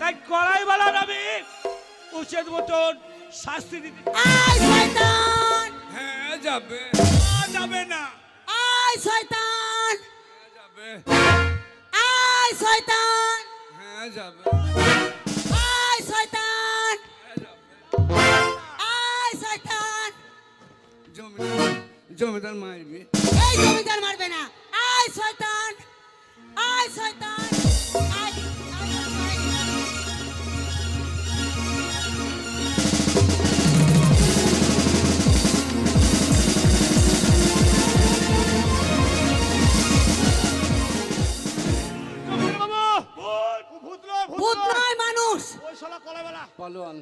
তাই কড়াইওয়ালার আমি উচিত মতন শাস্তি দিতে আয় শয়তান! হ্যাঁ যাবে। যাবে না। আয় শয়তান! হ্যাঁ যাবে আয় শয়তান! হ্যাঁ যাবে। আয় শয়তান! হ্যাঁ আয় শয়তান! জমিদার জমিদার মারবি। এই জমিদার মারবে না। আয় শয়তান! আয় শয়তান! পালোয়ান।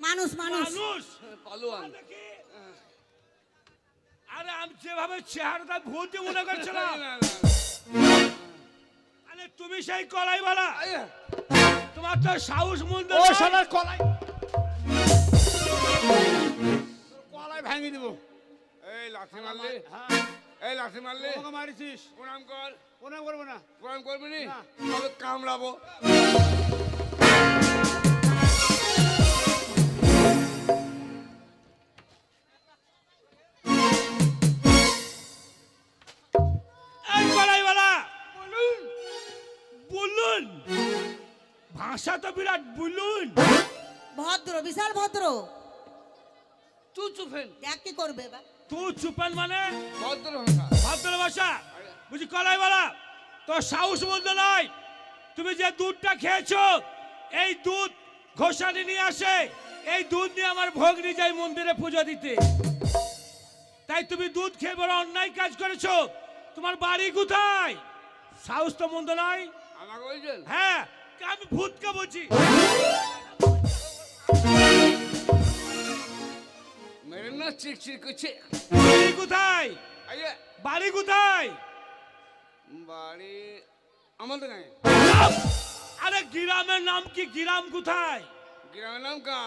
মানুষ মানুষ। মানুষ। পালোয়ান। আরে আমি যেভাবে চেহারাটা ভূত মনে করছিলাম। আরে তুমি সেই কড়াইওয়ালা তোমার তো সাহস মন্দ ও শালার কলাই। কলাই ভেঙে দিব। এই লাঠি মারলে। হ্যাঁ। এই লাঠি মারলে। মারিছিস। প্রণাম কর। প্রণাম করব না। প্রণাম করবি নি? না। তবে কামড়াবো। ভাষা তো বিরাট বলুন ভদ্র বিশাল ভদ্র তুই চুপেন দেখ কি করবে এবার তুই চুপান মানে ভদ্র ভাষা ভদ্র ভাষা বুঝি কড়াইওয়ালা তোর সাহস মন্দ নয় তুমি যে দুধটা খেয়েছো এই দুধ ঘোষানি নিয়ে আসে এই দুধ নিয়ে আমার ভগ্নি যাই মন্দিরে পুজো দিতে তাই তুমি দুধ খেয়ে বড় অন্যায় কাজ করেছ তোমার বাড়ি কোথায় সাহস তো মন্দ নয় আমাকে বলছেন হ্যাঁ আমি ভূতকে বলছি? মেরে না চিক চিক করছে বাড়ি কোথায়? বাড়ি কোথায়? বাড়ি আমাদের গায়ে আরে গ্রামের নাম কি? গ্রাম কোথায়? গ্রামের নাম কা!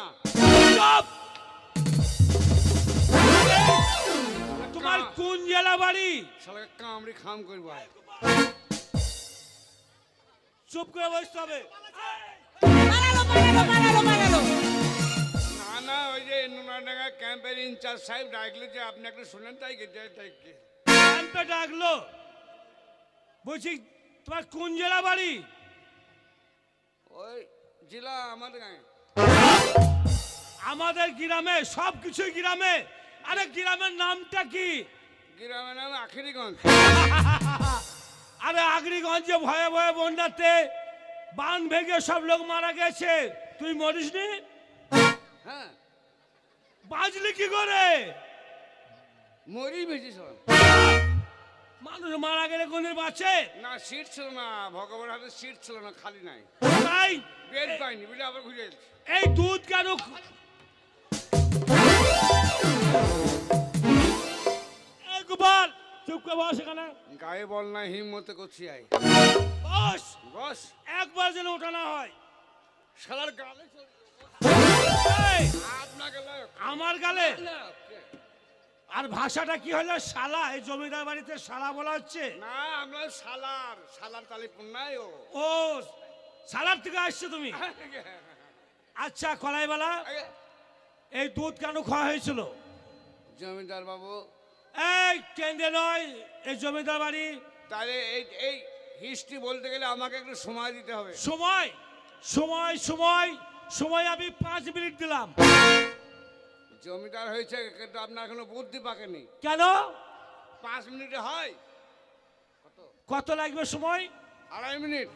তোমার কোন জেলা বাড়ি? শালাকে কামড়ি খাম করব চুপ করে বসতে হবে। না না ওই যে নুনাডাঙ্গা ক্যাম্পের ইনচার্জ সাহেব ডাকলে যে আপনি একটু শুনেন তাই কি তাই কি কানটা ডাকলো। বলছি তোমার কোন জেলা বাড়ি? ওই জেলা আমাদের গায়ে। আমাদের গ্রামে সব কিছুই গ্রামে। আরে গ্রামের নামটা কি? গ্রামের নাম আখিরিগঞ্জ। আরে আগরিগঞ্জে ভয়ে ভয়ে বন্যাতে বান ভেঙে সব লোক মারা গেছে। তুই মরিসনি হ্যাঁ। বাঁচলি কি করে? মরি বেশি সব। মানুষ মারা গেলে কোনদিন বাঁচে? না সিট ছিল না ভগবান হাতে সিট ছিল না খালি নাই। তাই? বেড পাইনি বুঝলে আবার ঘুরে এই দুধ কেন গোপাল চুপ করে বস এখানে। গায়ে বল না হিম্মতে করছি আই বস! বস। একবার যেন ওঠানো হয়। শালার গালে। আমার গালে। আর ভাষাটা কি হলো? শালা এই জমিদার বাড়িতে শালা বলা হচ্ছে? না আমরা সালার সালার তালিপুর নাই ও। ও শালার থেকে আসছো তুমি? আচ্ছা কলাইবালা আগে, এই দুধ কেন খাওয়া হয়েছিল? জমিদার বাবু এই কেন্দ্রে নয় এই জমিদার বাড়ি। তাহলে এই এই হিস্ট্রি বলতে গেলে আমাকে একটু সময় দিতে হবে। সময় সময় সময় সময় আমি পাঁচ মিনিট দিলাম। জমিদার হয়েছে কিন্তু আপনার এখনও বুদ্ধি পাকেনি। কেন? পাঁচ মিনিটে হয়। কত? লাগবে সময়? আড়াই মিনিট।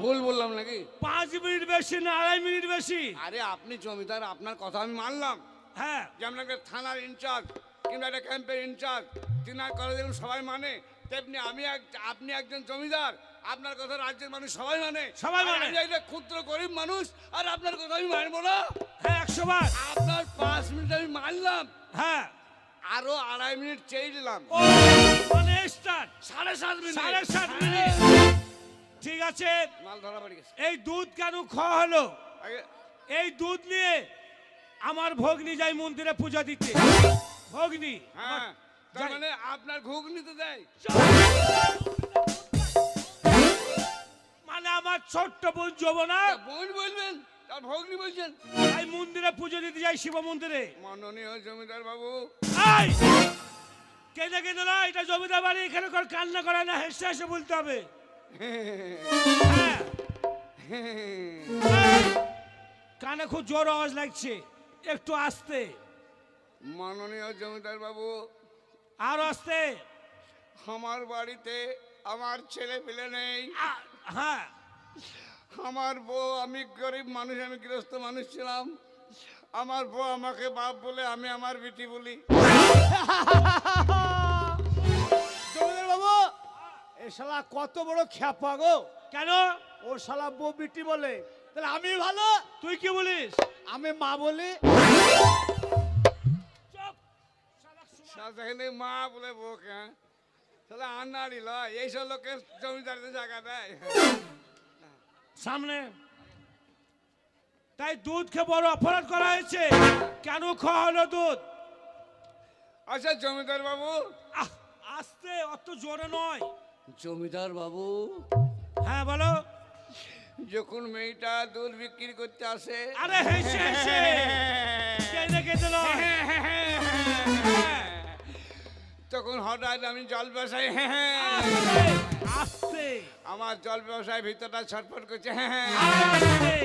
ভুল বললাম নাকি? পাঁচ মিনিট বেশি না আড়াই মিনিট বেশি। আরে আপনি জমিদার আপনার কথা আমি মানলাম। হ্যাঁ। যে আপনাকে থানার ইনচার্জ কিংবা একটা ক্যাম্পের ইনচার্জ তিনার কথা যেমন সবাই মানে তেমনি আমি এক আপনি একজন জমিদার আপনার কথা রাজ্যের মানুষ সবাই মানে। সবাই মানে। আমি একটা ক্ষুদ্র গরিব মানুষ আর আপনার কথা আমি মানবো না। হ্যাঁ একশো বার। আপনার পাঁচ মিনিট আমি মানলাম। হ্যাঁ। আরও আড়াই মিনিট চেয়ে দিলাম মানে স্টার্ট। সাড়ে সাত মিনিট। সাড়ে সাত হ্যাঁ। মিনিট। ঠিক আছে। মাল ধরা পড়ে গেছে। এই দুধ কেন খাওয়া হলো? এই দুধ নিয়ে আমার ভগ্নি যাই মন্দিরে পূজা দিতে। ভগ্নি হ্যাঁ তার মানে আপনার ঘুগনি তো দেয়। চল। আমার ছোট্ট বোন যমুনা। বোন বলবেন তার ভগ্নি বলছেন। এই মন্দিরে পুজো দিতে যাই শিব মন্দিরে। মাননীয় জমিদার বাবু। এই! কেঁদে কেঁদে না এটা জমিদার বাড়ি এখানে করে কান্না করে না হেসে হেসে বলতে হবে। হ্যাঁ। এই, কানে খুব জোর আওয়াজ লাগছে। একটু আস্তে। মাননীয় জমিদার বাবু আর আস্তে। আমার বাড়িতে আমার ছেলে পেলে নেই হ্যাঁ। আমার বউ আমি গরিব মানুষ আমি গৃহস্থ মানুষ ছিলাম। আমার বউ আমাকে বাপ বলে আমি আমার বিটি বলি। জমিদার বাবু এ শালা কত বড় খ্যাপা গো। কেন? ও শালা বউ বিটি বলে। তাহলে আমি ভালো? তুই কি বলিস? আমি মা বলি। চুপ! সাথে মা বলে বউকে হ্যাঁ? তাহলে আন্নাড়ি লয় এইসব লোককে জমিদারদের জায়গা দেয়। সামনে। তাই দুধ খেয়ে বড় অপরাধ করা হয়েছে। কেন খাওয়া হলো দুধ? আচ্ছা জমিদার বাবু। আস্তে অত জোরে নয়। জমিদার বাবু? হ্যাঁ বলো। যখন মেয়েটা দুধ বিক্রি করতে আসে আরে হেসে হেসে। তখন হঠাৎ আমি জল ব্যবসায় আস্তে, আস্তে। আমার জল ব্যবসায় ভিতরটা ছটফট করছে হ্যাঁ আস্তে।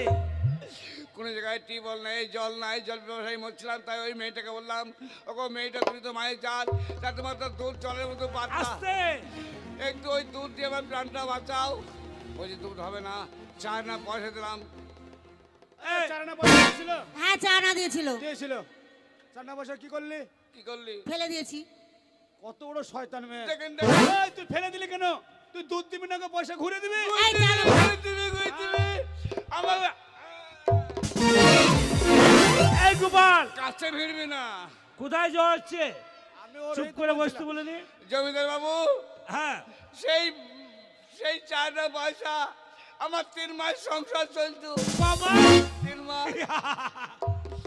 কোনো জায়গায় টিউবওয়েল নেই জল নাই জল ব্যবসায়ী মরছিলাম তাই ওই মেয়েটাকে বললাম ওগো মেয়েটা তুমি তো মায়ের জাল তা তোমার তো দুধ জলের মতো একটু ওই দুধ দিয়ে আমার প্রাণটা বাঁচাও। বলছি দুধ হবে না। চার না পয়সা দিলাম। এই, চারানা পয়সা দিয়েছিল? হ্যাঁ চা না দিয়েছিল। দিয়েছিল। চারানা পয়সা কি করলি? কি করলি? ফেলে দিয়েছি। কত বড় শয়তান মেয়ে। তুই ফেলে দিলি কেন? তুই দুধ দিবি না পয়সা ঘুরে দিবি? আমার এই গোপাল! কাছে ভিড়বি না। কোথায় যাওয়া হচ্ছে? চুপ করে বসতে। বলিনি? জমিদার বাবু হ্যাঁ। সেই সেই চারটা পয়সা আমার তিন মাস সংসার চলতো। বাবা! তিন মাস।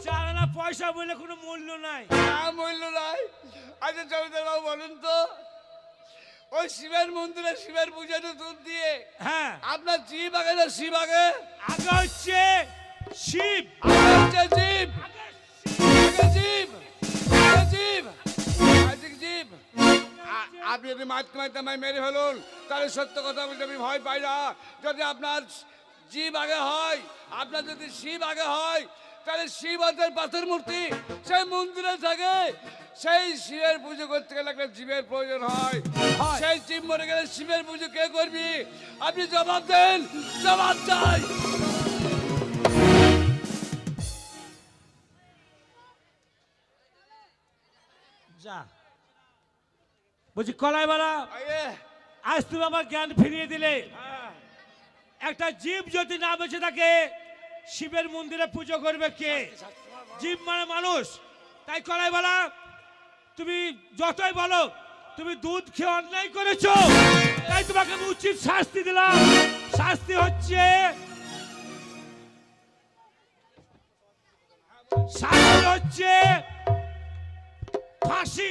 চালানা পয়সা বলে কোনো মূল্য নাই। না মূল্য নাই। আচ্ছা জমিদার বাবু বলুন তো ওই শিবের মন্দিরে শিবের পুজোতে দুধ দিয়ে হ্যাঁ। আপনার জীব আগে না শিব আগে? আগে হচ্ছে শিব। আগে হচ্ছে জীব। মারতে মারতে আমায় মেরে ফেলুন। তাহলে সত্য কথা বলতে আমি ভয় পাই না। যদি আপনার জীব আগে হয় আপনার যদি শিব আগে হয় তাহলে শিব আমাদের পাথর মূর্তি সেই মন্দিরে থাকে। সেই শিবের পুজো করতে গেলে একটা জীবের প্রয়োজন হয়। সেই জীব মরে গেলে শিবের পুজো কে করবি? আপনি জবাব দেন জবাব চাই। যা। বলছি কলাইবালা আজ তুমি আমার জ্ঞান ফিরিয়ে দিলে। একটা জীব যদি না বেঁচে থাকে শিবের মন্দিরে পুজো করবে কে? জীব মানে মানুষ। তাই কলাইবালা তুমি যতই বলো তুমি দুধ খেয়ে অন্যায় করেছ। তাই তোমাকে আমি উচিত শাস্তি দিলাম। শাস্তি হচ্ছে শাস্তি হচ্ছে ফাঁসি।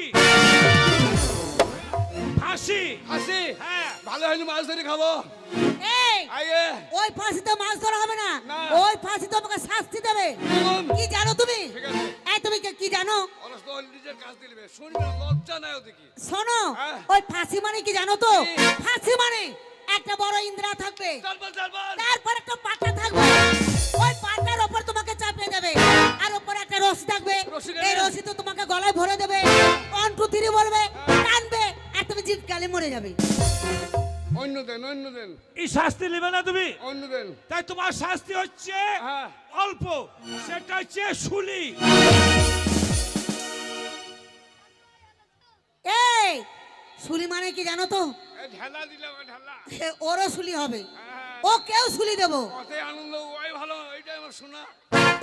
ফাঁসি হাসি হ্যাঁ। ভালো হয়নি মাছ ধরে খাব। এই আগে ওই ফাঁসিতে মাছ ধরা হবে না। ওই ফাঁসি তোমাকে শাস্তি দেবে। কি জানো তুমি? এই তুমি কি- কি জানো? শোনো হ্যাঁ। ওই ফাঁসি মানে কি জানো তো? ফাঁসি মানে একটা বড় ইন্দ্রা থাকবে। তারপর একটা পাটা থাকবে। শাস্তি নেবে না তুমি? তাই তোমার শাস্তি হচ্ছে হ্যাঁ। অল্প সেটা হচ্ছে শুলি। এই শুলি মানে কি জানো তো? এ ঢেলা দিলাম এ ঢেলা। এ, ওরও শুলি হবে। হ্যাঁ, ও কেউ শুলি দেবো। কতই আনন্দ ওই ভালো এইটাই আমার শোনা।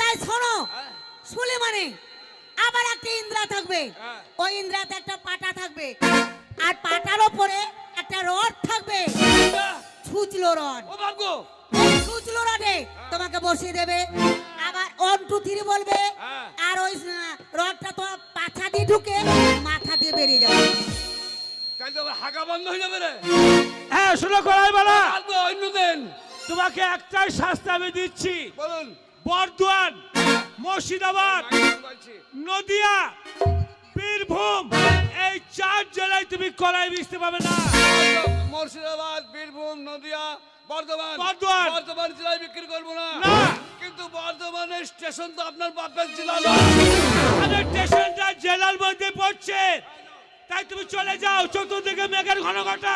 তাই শোনো হ্যাঁ। শুলি মানে আবার একটা ইন্দ্রা থাকবে। ওই ইন্দ্রাতে একটা পাটা থাকবে। আর পাটার ওপরে একটা রড থাকবে। ছুচলো রড ও ভাগ্য। ওই ছুচলো রডে তোমাকে বসিয়ে দেবে আবার ওয়ান টু থ্রি বলবে হ্যাঁ। আর ওই রডটা তো পাছা দিয়ে ঢুকে মাথা দিয়ে বেরিয়ে যাবে। তাই তো হাগা বন্ধ হয়ে যাবে রে। হ্যাঁ শোনো কলাই বলা। অন্য দেন। তোমাকে একটাই শাস্তি আমি দিচ্ছি। বলুন। বর্ধমান মুর্শিদাবাদ বলছি। নদিয়া জেলায় তুমি কলাই বেচতে পাবে না মুর্শিদাবাদ বীরভূম নদিয়া বর্ধমান বর্ধমান। বর্ধমান জেলায় বিক্রি করব না না। কিন্তু বর্ধমানের স্টেশন তো আপনার বাপের জেলা। আমাদের স্টেশনটা জেলার মধ্যে পড়ছে তাই তুমি চলে যাও চতুর্দিকে মেঘের ঘন ঘটা